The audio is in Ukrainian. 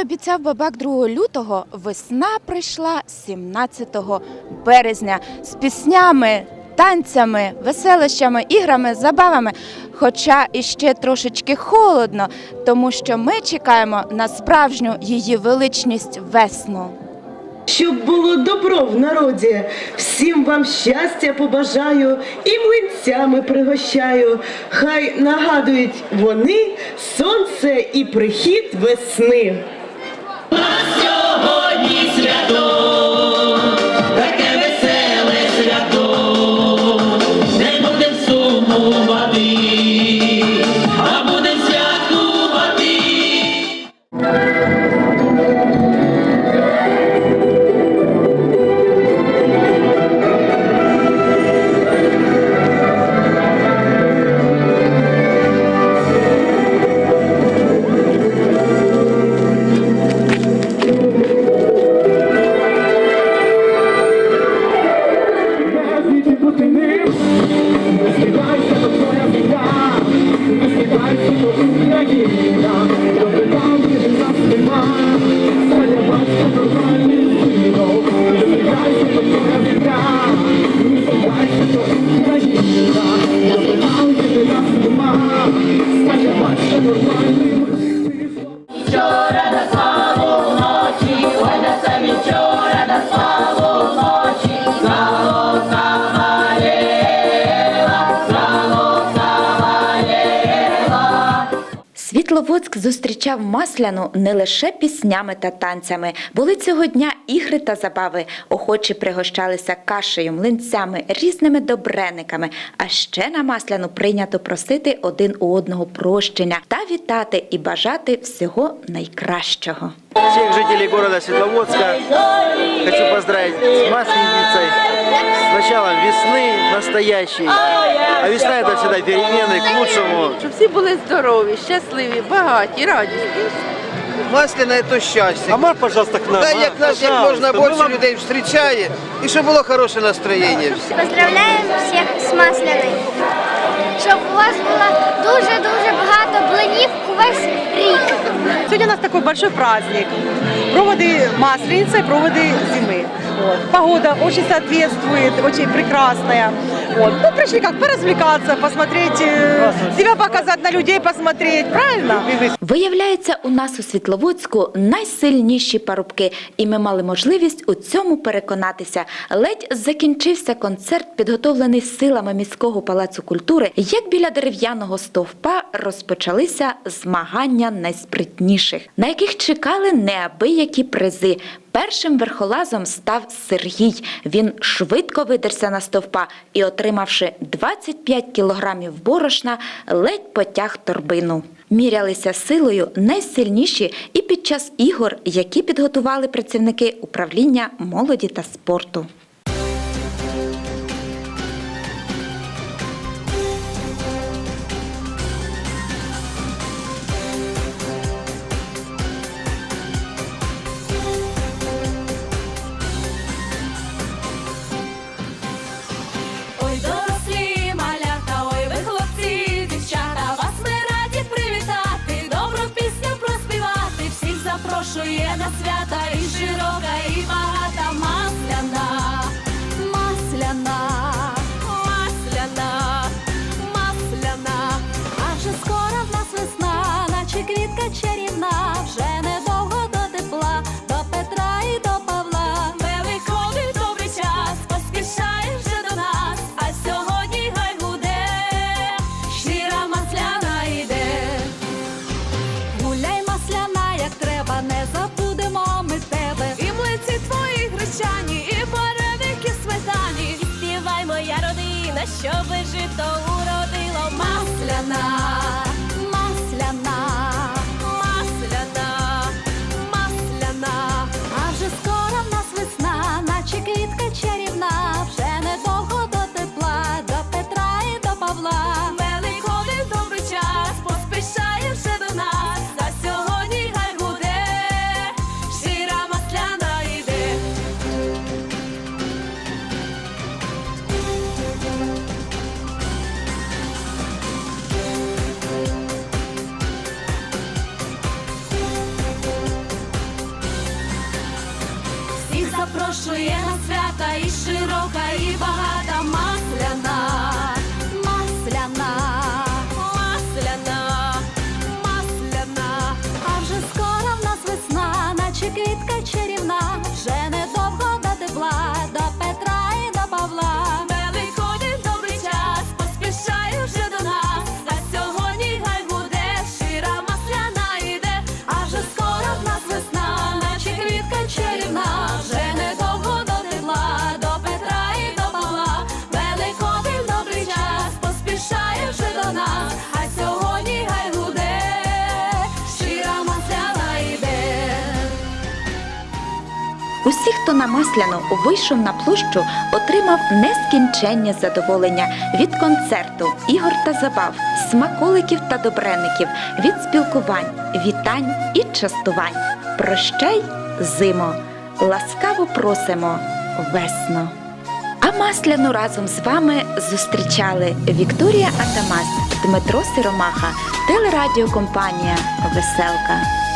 обіцяв бабак 2 лютого, весна прийшла 17 березня з піснями, танцями, веселищами, іграми, забавами. Хоча іще трошечки холодно, тому що ми чекаємо на справжню її величність весну. Щоб було добро в народі, всім вам щастя побажаю і млинцями пригощаю. Хай нагадують вони сонце і прихід весни. Зустрічав Масляну не лише піснями та танцями. Були цього дня ігри та забави. Охочі пригощалися кашею, млинцями, різними добрениками. А ще на Масляну прийнято просити один у одного прощення та вітати і бажати всього найкращого. всех жителей города Светловодска. Хочу поздравить с Масленицей, с началом весны настоящей. А весна это всегда перемены к лучшему. щоб всі були здорові, щасливі, багаті, радісні. Масляна это счастье. А можна, пожалуйста, к нам? Да, а? як нас як Пожалуйста, можна ми більше вам- людей зустрічає і щоб було хороше настроєння. Поздравляємо всіх з Масляною. Щоб у вас було дуже-дуже багато блинів такой большой праздник. Проводы Масленицы, проводы зимы. Вот. Погода очень соответствует, очень прекрасная. Вот. Ну, пришли как поразвлекаться, посмотреть, э, себя показать на людей, посмотреть, правильно? Виявляється, у нас у Світловодську найсильніші парубки, і ми мали можливість у цьому переконатися. Ледь закінчився концерт, підготовлений силами міського палацу культури. Як біля дерев'яного стовпа розпочалися змагання найспритніших, на яких чекали неабиякі призи. Першим верхолазом став Сергій. Він швидко видерся на стовпа і, отримавши 25 кілограмів борошна, ледь потяг торбину. Мірялися силою найсильніші і під час ігор, які підготували працівники управління молоді та спорту. Щоби жито Усі, на масляну вийшов на площу, отримав нескінченні задоволення від концерту, ігор та забав, смаколиків та добреників, від спілкувань, вітань і частувань. Прощай, зимо! Ласкаво просимо, весно! А масляну разом з вами зустрічали Вікторія Атамас, Дмитро Сиромаха, телерадіокомпанія Веселка.